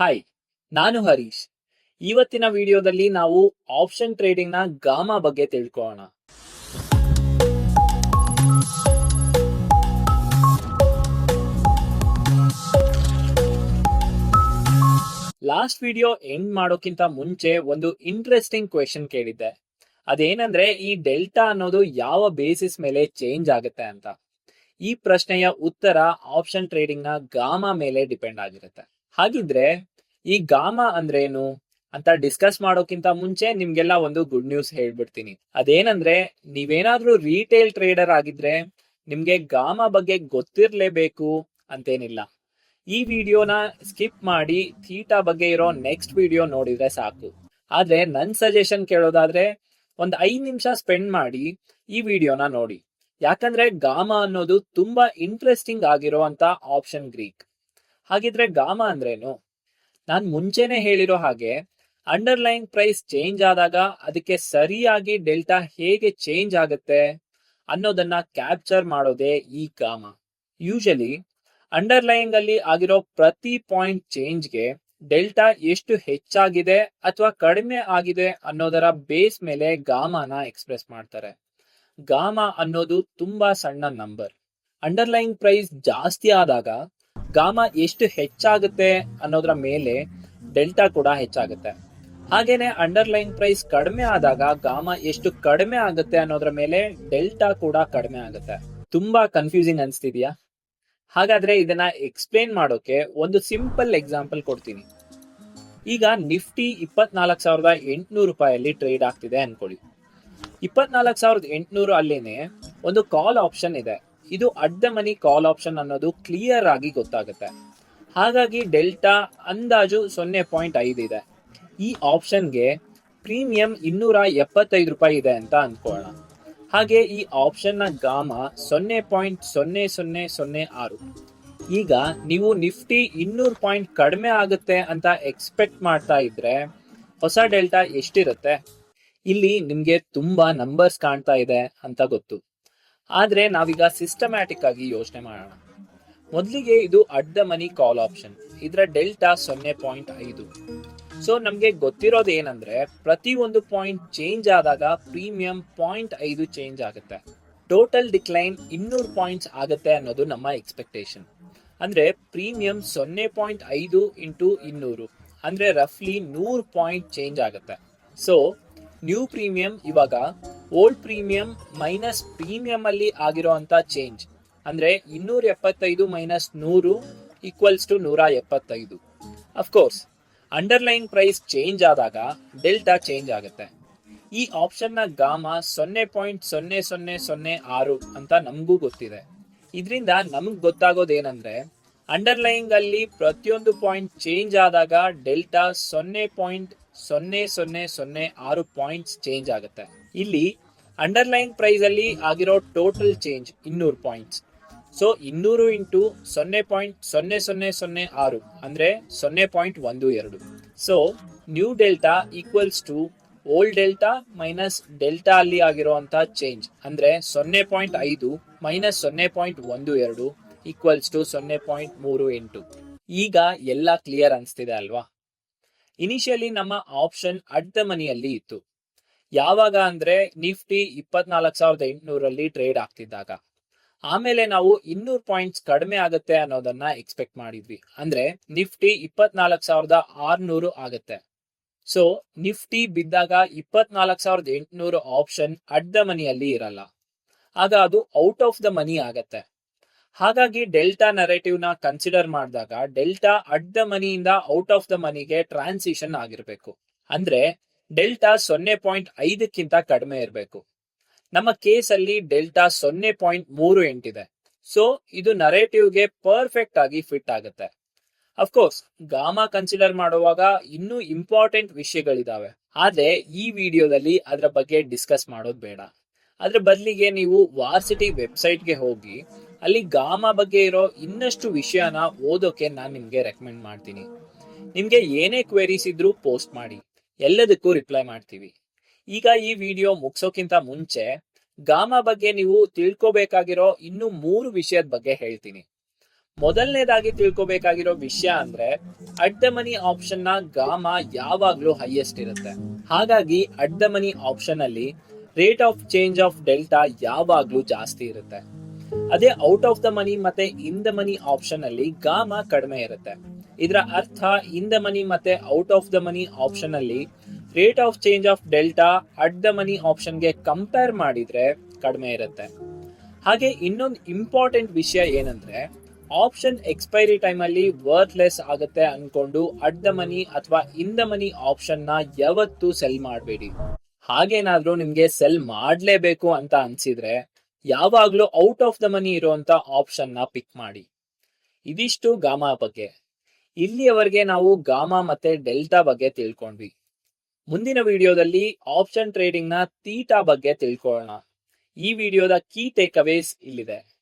Hi ನಾನು ಹರೀಶ್. ಇವತ್ತಿನ ವಿಡಿಯೋದಲ್ಲಿ ನಾವು ಆಪ್ಷನ್ ಟ್ರೇಡಿಂಗ್ನ ಗಾಮಾ ಬಗ್ಗೆ ತಿಳ್ಕೊಳ್ಳೋಣ. ಲಾಸ್ಟ್ ವಿಡಿಯೋ ಎಂಡ್ ಮಾಡೋಕ್ಕಿಂತ ಮುಂಚೆ ಒಂದು ಇಂಟ್ರೆಸ್ಟಿಂಗ್ ಕ್ವೆಶನ್ ಕೇಳಿದ್ದೆ. ಅದೇನಂದ್ರೆ ಈ ಡೆಲ್ಟಾ ಅನ್ನೋದು ಯಾವ ಬೇಸಿಸ್ ಮೇಲೆ ಚೇಂಜ್ ಆಗುತ್ತೆ ಅಂತ. ಈ ಪ್ರಶ್ನೆಯ ಉತ್ತರ ಆಪ್ಷನ್ ಟ್ರೇಡಿಂಗ್ನ ಗಾಮಾ ಮೇಲೆ ಡಿಪೆಂಡ್ ಆಗಿರುತ್ತೆ. ಹಾಗಿದ್ರೆ ಈ ಗಾಮ ಅಂದ್ರೆ ಏನು ಅಂತ ಡಿಸ್ಕಸ್ ಮಾಡೋಕ್ಕಿಂತ ಮುಂಚೆ ನಿಮ್ಗೆಲ್ಲ ಒಂದು ಗುಡ್ ನ್ಯೂಸ್ ಹೇಳ್ಬಿಡ್ತೀನಿ. ಅದೇನಂದ್ರೆ ನೀವೇನಾದ್ರೂ ರೀಟೇಲ್ ಟ್ರೇಡರ್ ಆಗಿದ್ರೆ ನಿಮ್ಗೆ ಗಾಮ ಬಗ್ಗೆ ಗೊತ್ತಿರ್ಲೇಬೇಕು ಅಂತೇನಿಲ್ಲ. ಈ ವಿಡಿಯೋನ ಸ್ಕಿಪ್ ಮಾಡಿ ಥೀಟಾ ಬಗ್ಗೆ ಇರೋ ನೆಕ್ಸ್ಟ್ ವಿಡಿಯೋ ನೋಡಿದ್ರೆ ಸಾಕು. ಆದ್ರೆ ನನ್ ಸಜೆಷನ್ ಕೇಳೋದಾದ್ರೆ ಒಂದ್ ಐದ್ ನಿಮಿಷ ಸ್ಪೆಂಡ್ ಮಾಡಿ ಈ ವಿಡಿಯೋನ ನೋಡಿ. ಯಾಕಂದ್ರೆ ಗಾಮ ಅನ್ನೋದು ತುಂಬಾ ಇಂಟ್ರೆಸ್ಟಿಂಗ್ ಆಗಿರೋ ಆಪ್ಷನ್ ಗ್ರೀಕ್ ಹಾಗಿದ್ರೆ ಗಾಮಾ ಅಂದ್ರೇನು? ನಾನ್ ಮುಂಚೆನೆ ಹೇಳಿರೋ ಹಾಗೆ ಅಂಡರ್ಲೈನ್ ಪ್ರೈಸ್ ಚೇಂಜ್ ಆದಾಗ ಅದಕ್ಕೆ ಸರಿಯಾಗಿ ಡೆಲ್ಟಾ ಹೇಗೆ ಚೇಂಜ್ ಆಗುತ್ತೆ ಅನ್ನೋದನ್ನ ಕ್ಯಾಪ್ಚರ್ ಮಾಡೋದೇ ಈ ಗಾಮ. ಯೂಶಲಿ ಅಂಡರ್ಲೈನ್ ಅಲ್ಲಿ ಆಗಿರೋ ಪ್ರತಿ ಪಾಯಿಂಟ್ ಚೇಂಜ್ಗೆ ಡೆಲ್ಟಾ ಎಷ್ಟು ಹೆಚ್ಚಾಗಿದೆ ಅಥವಾ ಕಡಿಮೆ ಆಗಿದೆ ಅನ್ನೋದರ ಬೇಸ್ ಮೇಲೆ ಗಾಮಾನ ಎಕ್ಸ್ಪ್ರೆಸ್ ಮಾಡ್ತಾರೆ. ಗಾಮ ಅನ್ನೋದು ತುಂಬಾ ಸಣ್ಣ ನಂಬರ್. ಅಂಡರ್ಲೈನ್ ಪ್ರೈಸ್ ಜಾಸ್ತಿ ಆದಾಗ ಗಾಮಾ ಎಷ್ಟು ಹೆಚ್ಚಾಗುತ್ತೆ ಅನ್ನೋದ್ರ ಮೇಲೆ ಡೆಲ್ಟಾ ಕೂಡ ಹೆಚ್ಚಾಗುತ್ತೆ. ಹಾಗೇನೆ ಅಂಡರ್ಲೈನ್ ಪ್ರೈಸ್ ಕಡಿಮೆ ಆದಾಗ ಗಾಮಾ ಎಷ್ಟು ಕಡಿಮೆ ಆಗುತ್ತೆ ಅನ್ನೋದ್ರ ಮೇಲೆ ಡೆಲ್ಟಾ ಕೂಡ ಕಡಿಮೆ ಆಗುತ್ತೆ. ತುಂಬಾ ಕನ್ಫ್ಯೂಸಿಂಗ್ ಅನ್ಸ್ತಿದ್ಯಾ? ಹಾಗಾದ್ರೆ ಇದನ್ನ ಎಕ್ಸ್ಪ್ಲೇನ್ ಮಾಡೋಕೆ ಒಂದು ಸಿಂಪಲ್ ಎಕ್ಸಾಂಪಲ್ ಕೊಡ್ತೀನಿ. ಈಗ ನಿಫ್ಟಿ ಇಪ್ಪತ್ನಾಲ್ಕು ಸಾವಿರದ ಎಂಟುನೂರು ರೂಪಾಯಲ್ಲಿ ಟ್ರೇಡ್ ಆಗ್ತಿದೆ ಅನ್ಕೊಳ್ಳಿ. ಇಪ್ಪತ್ನಾಲ್ಕು ಸಾವಿರದ ಎಂಟುನೂರು ಅಲ್ಲೇನೆ ಒಂದು ಕಾಲ್ ಆಪ್ಷನ್ ಇದೆ. ಇದು ಅಡ್ಡ ಮನಿ ಕಾಲ್ ಆಪ್ಷನ್ ಅನ್ನೋದು ಕ್ಲಿಯರ್ ಆಗಿ ಗೊತ್ತಾಗುತ್ತೆ. ಹಾಗಾಗಿ ಡೆಲ್ಟಾ ಅಂದಾಜು ಸೊನ್ನೆ ಪಾಯಿಂಟ್ ಐದು ಇದೆ. ಈ ಆಪ್ಷನ್ಗೆ ಪ್ರೀಮಿಯಂ ಇನ್ನೂರ ಎಪ್ಪತ್ತೈದು ರೂಪಾಯಿ ಇದೆ ಅಂತ ಅನ್ಕೊಳ್ಳೋಣ ಹಾಗೆ ಈ ಆಪ್ಷನ್ನ ಗಾಮ ಸೊನ್ನೆ ಪಾಯಿಂಟ್ ಸೊನ್ನೆ ಸೊನ್ನೆ ಸೊನ್ನೆ ಆರು. ಈಗ ನೀವು ನಿಫ್ಟಿ ಇನ್ನೂರು ಪಾಯಿಂಟ್ ಕಡಿಮೆ ಆಗುತ್ತೆ ಅಂತ ಎಕ್ಸ್ಪೆಕ್ಟ್ ಮಾಡ್ತಾ ಇದ್ರೆ ಹೊಸ ಡೆಲ್ಟಾ ಎಷ್ಟಿರುತ್ತೆ? ಇಲ್ಲಿ ನಿಮ್ಗೆ ತುಂಬಾ ನಂಬರ್ಸ್ ಕಾಣ್ತಾ ಇದೆ ಅಂತ ಗೊತ್ತು. ಆದ್ರೆ ನಾವೀಗ ಸಿಸ್ಟಮ್ಯಾಟಿಕ್ ಆಗಿ ಯೋಚನೆ ಮಾಡೋಣ. ಮೊದಲಿಗೆ ಇದು at the money call option ಇದರ ಡೆಲ್ಟಾ ಸೊನ್ನೆ ಪಾಯಿಂಟ್ ಐದು. ಸೊ ನಮಗೆ ಗೊತ್ತಿರೋದು ಏನಂದ್ರೆ, ಪ್ರತಿ ಒಂದು ಪಾಯಿಂಟ್ ಚೇಂಜ್ ಆದಾಗ ಪ್ರೀಮಿಯಂ ಪಾಯಿಂಟ್ ಐದು ಚೇಂಜ್ ಆಗುತ್ತೆ. ಟೋಟಲ್ ಡಿಕ್ಲೈನ್ ಇನ್ನೂರು ಪಾಯಿಂಟ್ಸ್ ಆಗುತ್ತೆ ಅನ್ನೋದು ನಮ್ಮ ಎಕ್ಸ್ಪೆಕ್ಟೇಷನ್ ಅಂದ್ರೆ ಪ್ರೀಮಿಯಂ ಸೊನ್ನೆ ಪಾಯಿಂಟ್ ಐದು ಇಂಟು ಇನ್ನೂರು, ಅಂದ್ರೆ ರಫ್ಲಿ ನೂರು ಪಾಯಿಂಟ್ ಚೇಂಜ್ ಆಗುತ್ತೆ. ಸೊ ನ್ಯೂ ಪ್ರೀಮಿಯಂ ಇವಾಗ ಓಲ್ಡ್ ಪ್ರೀಮಿಯಂ ಮೈನಸ್ ಪ್ರೀಮಿಯಂ ಅಲ್ಲಿ ಆಗಿರೋಂಥ ಚೇಂಜ್ ಅಂದ್ರೆ ಇನ್ನೂರ ಎಪ್ಪತ್ತೈದು ಮೈನಸ್ ನೂರು ಈಕ್ವಲ್ಸ್ ಟು ನೂರ ಎಪ್ಪತ್ತೈದು of course underline price change ಆದಾಗ ಡೆಲ್ಟಾ ಚೇಂಜ್ ಆಗುತ್ತೆ. ಈ ಆಪ್ಷನ್ನ ಗಾಮ ಸೊನ್ನೆ ಪಾಯಿಂಟ್ ಸೊನ್ನೆ ಸೊನ್ನೆ ಸೊನ್ನೆ ಆರು ಅಂತ ನಮಗೂ ಗೊತ್ತಿದೆ. ಇದರಿಂದ ನಮಗ್ ಗೊತ್ತಾಗೋದೇನಂದ್ರೆ ಅಂಡರ್ಲೈನ್ ಅಲ್ಲಿ ಪ್ರತಿಯೊಂದು ಪಾಯಿಂಟ್ ಚೇಂಜ್ ಆದಾಗ ಡೆಲ್ಟಾ ಸೊನ್ನೆ ಪಾಯಿಂಟ್ ಸೊನ್ನೆ ಸೊನ್ನೆ ಸೊನ್ನೆ ಆರು ಪಾಯಿಂಟ್ಸ್ ಚೇಂಜ್ ಆಗುತ್ತೆ. ಇಲ್ಲಿ ಅಂಡರ್ಲೈನ್ ಪ್ರೈಸ್ ಅಲ್ಲಿ ಆಗಿರೋ ಟೋಟಲ್ ಚೇಂಜ್ ಇನ್ನೂರು ಪಾಯಿಂಟ್ಸ್ ಸೊ ಇನ್ನೂರು ಇಂಟು ಸೊನ್ನೆ ಪಾಯಿಂಟ್ ಸೊನ್ನೆ ಸೊನ್ನೆ ಸೊನ್ನೆ ಆರು ಅಂದ್ರೆ ಸೊನ್ನೆ ಪಾಯಿಂಟ್ ಒಂದು ಎರಡು. So new delta equals to old delta minus delta ಅಲ್ಲಿ ಆಗಿರುವಂತ ಚೇಂಜ್ ಅಂದ್ರೆ ಸೊನ್ನೆ ಪಾಯಿಂಟ್ ಐದು ಮೈನಸ್ ಸೊನ್ನೆ ಪಾಯಿಂಟ್ ಒಂದು ಎರಡು ಈಕ್ವಲ್ಸ್ ಟು ಸೊನ್ನೆ ಪಾಯಿಂಟ್ ಮೂರು ಎಂಟು. ಈಗ ಎಲ್ಲ ಕ್ಲಿಯರ್ ಅನಿಸ್ತಿದೆ ಅಲ್ವಾ? ಇನಿಷಿಯಲಿ ನಮ್ಮ ಆಪ್ಷನ್ ಅಡ್ಡ ಮನಿಯಲ್ಲಿ ಇತ್ತು. ಯಾವಾಗ ಅಂದ್ರೆ ನಿಫ್ಟಿ ಇಪ್ಪತ್ನಾಲ್ಕ ಸಾವಿರದ ಎಂಟುನೂರಲ್ಲಿ ಟ್ರೇಡ್ ಆಗ್ತಿದ್ದಾಗ. ಆಮೇಲೆ ನಾವು ಇನ್ನೂರು ಪಾಯಿಂಟ್ಸ್ ಕಡಿಮೆ ಆಗುತ್ತೆ ಅನ್ನೋದನ್ನ ಎಕ್ಸ್ಪೆಕ್ಟ್ ಮಾಡಿದ್ವಿ. ಅಂದ್ರೆ ನಿಫ್ಟಿ ಇಪ್ಪತ್ನಾಲ್ಕು ಸಾವಿರದ ಆರ್ನೂರು ಆಗುತ್ತೆ. ಸೊ ನಿಫ್ಟಿ ಬಿದ್ದಾಗ ಇಪ್ಪತ್ನಾಲ್ಕು ಸಾವಿರದ ಎಂಟುನೂರು ಆಪ್ಷನ್ ಅಡ್ಡ ಮನಿಯಲ್ಲಿ ಇರಲ್ಲ. ಆಗ ಅದು ಔಟ್ ಆಫ್ ದ ಮನಿ ಆಗತ್ತೆ. ಹಾಗಾಗಿ ಡೆಲ್ಟಾ ನರೇಟಿವ್ನ ಕನ್ಸಿಡರ್ ಮಾಡಿದಾಗ ಡೆಲ್ಟಾ ಅಟ್ ದ ಮನಿಯಿಂದ ಔಟ್ ಆಫ್ ದ ಮನಿಗೆ ಟ್ರಾನ್ಸಿಷನ್ ಆಗಿರ್ಬೇಕು. ಅಂದ್ರೆ ಡೆಲ್ಟಾ ಸೊನ್ನೆ ಪಾಯಿಂಟ್ ಐದಕ್ಕಿಂತ ಕಡಿಮೆ ಇರಬೇಕು. ನಮ್ಮ ಕೇಸ್ ಅಲ್ಲಿ ಡೆಲ್ಟಾ ಸೊನ್ನೆ ಪಾಯಿಂಟ್ ಮೂರು ಎಂಟಿದೆ. ಸೊ ಇದು ನರೇಟಿವ್ಗೆ ಪರ್ಫೆಕ್ಟ್ ಆಗಿ ಫಿಟ್ ಆಗುತ್ತೆ. ಅಫ್ಕೋರ್ಸ್ ಗಾಮಾ ಕನ್ಸಿಡರ್ ಮಾಡುವಾಗ ಇನ್ನೂ ಇಂಪಾರ್ಟೆಂಟ್ ವಿಷಯಗಳಿದಾವೆ. ಆದ್ರೆ, ಈ ವಿಡಿಯೋದಲ್ಲಿ ಅದರ ಬಗ್ಗೆ ಡಿಸ್ಕಸ್ ಮಾಡೋದು ಬೇಡ. ಅದ್ರ ಬದಲಿಗೆ ನೀವು ವಾರ್ಸಿಟಿ ವೆಬ್ಸೈಟ್ಗೆ ಹೋಗಿ, ಅಲ್ಲಿ ಗಾಮಾ ಬಗ್ಗೆ ಇರೋ ಇನ್ನಷ್ಟು ವಿಷಯನ ಓದೋಕೆ ನಾನು ನಿಮ್ಗೆ ರೆಕಮೆಂಡ್ ಮಾಡ್ತೀನಿ. ನಿಮ್ಗೆ ಏನೇ ಕ್ವೆರೀಸ್ ಇದ್ರೂ ಪೋಸ್ಟ್ ಮಾಡಿ. ಎಲ್ಲದಕ್ಕೂ ರಿಪ್ಲೈ ಮಾಡ್ತೀವಿ. ಈಗ ಈ ವಿಡಿಯೋ ಮುಗಿಸೋಕ್ಕಿಂತ ಮುಂಚೆ ಗಾಮ ಬಗ್ಗೆ ನೀವು ತಿಳ್ಕೊಬೇಕಾಗಿರೋ ಇನ್ನು ಮೂರು ವಿಷಯದ ಬಗ್ಗೆ ಹೇಳ್ತೀನಿ. ಮೊದಲನೇದಾಗಿ ತಿಳ್ಕೊಬೇಕಾಗಿರೋ ವಿಷಯ ಅಂದ್ರೆ ದ ಮನಿ ಆಪ್ಷನ್ನ ಗಾಮ ಯಾವಾಗ್ಲೂ ಹೈಯೆಸ್ಟ್ ಇರುತ್ತೆ. ಹಾಗಾಗಿ ದ ಮನಿ ಆಪ್ಷನ್ ಅಲ್ಲಿ rate of change of delta ಯಾವಾಗ್ಲೂ ಜಾಸ್ತಿ ಇರುತ್ತೆ. ಅದೇ ಔಟ್ ಆಫ್ ದ ಮನಿ ಮತ್ತೆ ಇನ್ ದ ಮನಿ ಆಪ್ಷನ್ ಅಲ್ಲಿ ಗಾಮ ಕಡಿಮೆ ಇರುತ್ತೆ. ಇದರ ಅರ್ಥ ಇನ್ ದ ಮನಿ ಮತ್ತೆ out of the money option ಅಲ್ಲಿ rate of change of delta at the money ಆಪ್ಷನ್ಗೆ compare ಮಾಡಿದ್ರೆ ಕಡಿಮೆ ಇರುತ್ತೆ. ಹಾಗೆ ಇನ್ನೊಂದು ಇಂಪಾರ್ಟೆಂಟ್ ವಿಷಯ ಏನಂದ್ರೆ ಆಪ್ಷನ್ ಎಕ್ಸ್ಪೈರಿ ಟೈಮ್ ಅಲ್ಲಿ ವರ್ತ್ಲೆಸ್ ಆಗುತ್ತೆ ಅನ್ಕೊಂಡು ಅಟ್ ದ ಮನಿ ಅಥವಾ ಇನ್ ದ ಮನಿ ಆಪ್ಷನ್ನ ಯಾವತ್ತೂ ಸೆಲ್ ಮಾಡಬೇಡಿ. ಹಾಗೇನಾದ್ರೂ ನಿಮ್ಗೆ ಸೆಲ್ ಮಾಡ್ಲೇಬೇಕು ಅಂತ ಅನ್ಸಿದ್ರೆ ಯಾವಾಗ್ಲೂ ಔಟ್ ಆಫ್ ದ ಮನಿ ಇರುವಂತ ಆಪ್ಷನ್ನ ಪಿಕ್ ಮಾಡಿ. ಇದಿಷ್ಟು ಗಾಮಾ ಬಗ್ಗೆ. ಇಲ್ಲಿಯವರೆಗೆ ನಾವು ಗಾಮಾ ಮತ್ತೆ ಡೆಲ್ಟಾ ಬಗ್ಗೆ ತಿಳ್ಕೊಂಡ್ವಿ. ಮುಂದಿನ ವಿಡಿಯೋದಲ್ಲಿ ಆಪ್ಷನ್ ಟ್ರೇಡಿಂಗ್ನ ತೀಟಾ ಬಗ್ಗೆ ತಿಳ್ಕೊಳ್ಳೋಣ. ಈ ವಿಡಿಯೋದ ಕೀ ಟೇಕ್ ಅವೇಸ್ ಇಲ್ಲಿದೆ.